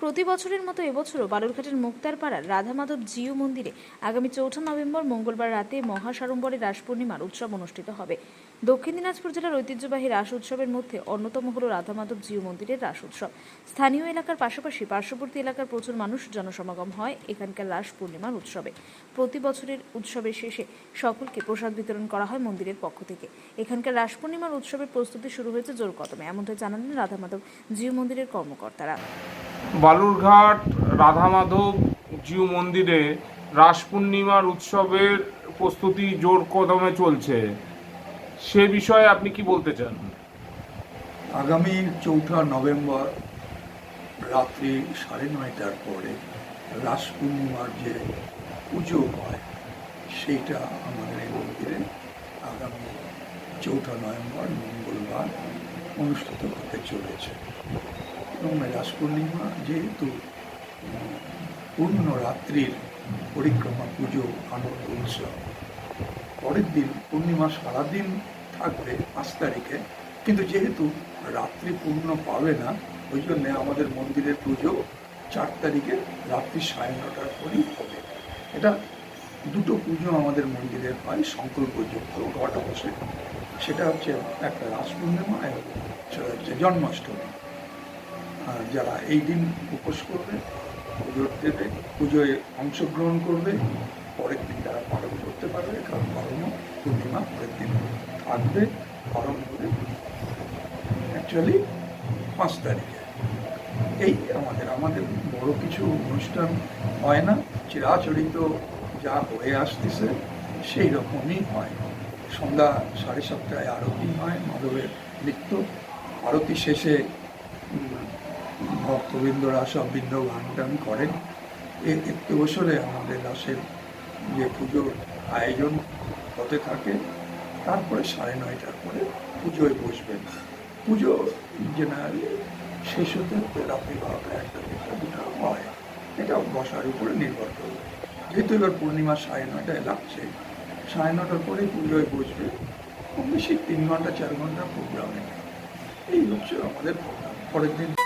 প্রতি বছরের মতো এবছরও বালুরঘাটের মুক্তারপাড়ার রাধা মাধব জিউ মন্দিরে আগামী চৌঠা নভেম্বর মঙ্গলবার রাতে মহাসাড়ম্বরে রাস পূর্ণিমার উৎসব অনুষ্ঠিত হবে। দক্ষিণ দিনাজপুর জেলার ঐতিহ্যবাহী রাস উৎসবের মধ্যে অন্যতম হল রাধা মাধব জিউ মন্দিরের রাস উৎসব। স্থানীয় এলাকার পাশাপাশি পার্শ্ববর্তী এলাকার প্রচুর মানুষ জনসমাগম হয় এখানকার রাস পূর্ণিমার উৎসবে। প্রতি বছরের উৎসবের শেষে সকলকে প্রসাদ বিতরণ করা হয় মন্দিরের পক্ষ থেকে। এখানকার রাস পূর্ণিমার উৎসবের প্রস্তুতি শুরু হয়েছে জোর কদমে এমনটাই জানালেন রাধামাধব জিউ মন্দিরের কর্মকর্তারা। বালুরঘাট রাধা মাধব জিউ মন্দিরে রাস পূর্ণিমার উৎসবের প্রস্তুতি জোর কদমে চলছে। সে বিষয়ে আপনি কি বলতে চান? আগামী চৌঠা নভেম্বর রাত্রি সাড়ে নয়টার পরে রাস পূর্ণিমার যে পুজো হয়, সেইটা আমাদের এই মন্দিরে আগামী চৌঠা নভেম্বর মঙ্গলবার অনুষ্ঠিত হতে চলেছে। এবং রাস পূর্ণিমা যেহেতু পূর্ণ রাত্রির পরিক্রমা, পুজো, আনন্দ, উৎসব। পরের দিন পূর্ণিমা সারাদিন থাকবে পাঁচ তারিখে, কিন্তু যেহেতু রাত্রি পূর্ণ পাবে না, ওই জন্যে আমাদের মন্দিরের পুজো চার তারিখে রাত্রি সাড়ে নটার পরই হবে। এটা দুটো পুজো আমাদের মন্দিরের হয় সংকল্পযুক্ত ঘট বসে। সেটা হচ্ছে একটা রাস পূর্ণিমা সেটা হচ্ছে জন্মাষ্টমী। যারা এই দিন উপোস করবে, পুজো দেবে, পুজোয় অংশগ্রহণ করবে, পরের দিন তারা পালন করতে পারবে, কারণ পালনও পূর্ণিমা পরের দিন থাকবে, পালন করে অ্যাকচুয়ালি পাঁচ তারিখে। এই আমাদের আমাদের বড় কিছু অনুষ্ঠান হয় না, চিরাচরিত যা হয়ে আসতেছে, সেই রকমই হয়। সন্ধ্যা সাড়ে সাতটায় আরতি হয় মাধবের নৃত্য। আরতি শেষে ভক্তবৃন্দরা সব বৃন্দ গান টান করেন। এ- বছরে আমাদের রাসের যে পুজোর আয়োজন হতে থাকে। তারপরে সাড়ে নয়টার পরে পুজোয় বসবেন। পুজো জেনারেলি শেষ হতে হতে রাত্রি বারোটা, একটা থেকে দুটা হয়। এটা বসার উপরে নির্ভর করবে যেহেতু এবার পূর্ণিমা সাড়ে নয়টায় লাগছে সাড়ে নটার পরে পুজোয় বসবে। কম বেশি তিন ঘণ্টা, চার ঘণ্টা প্রোগ্রামে। এই হচ্ছে আমাদের প্রোগ্রাম। পরের দিন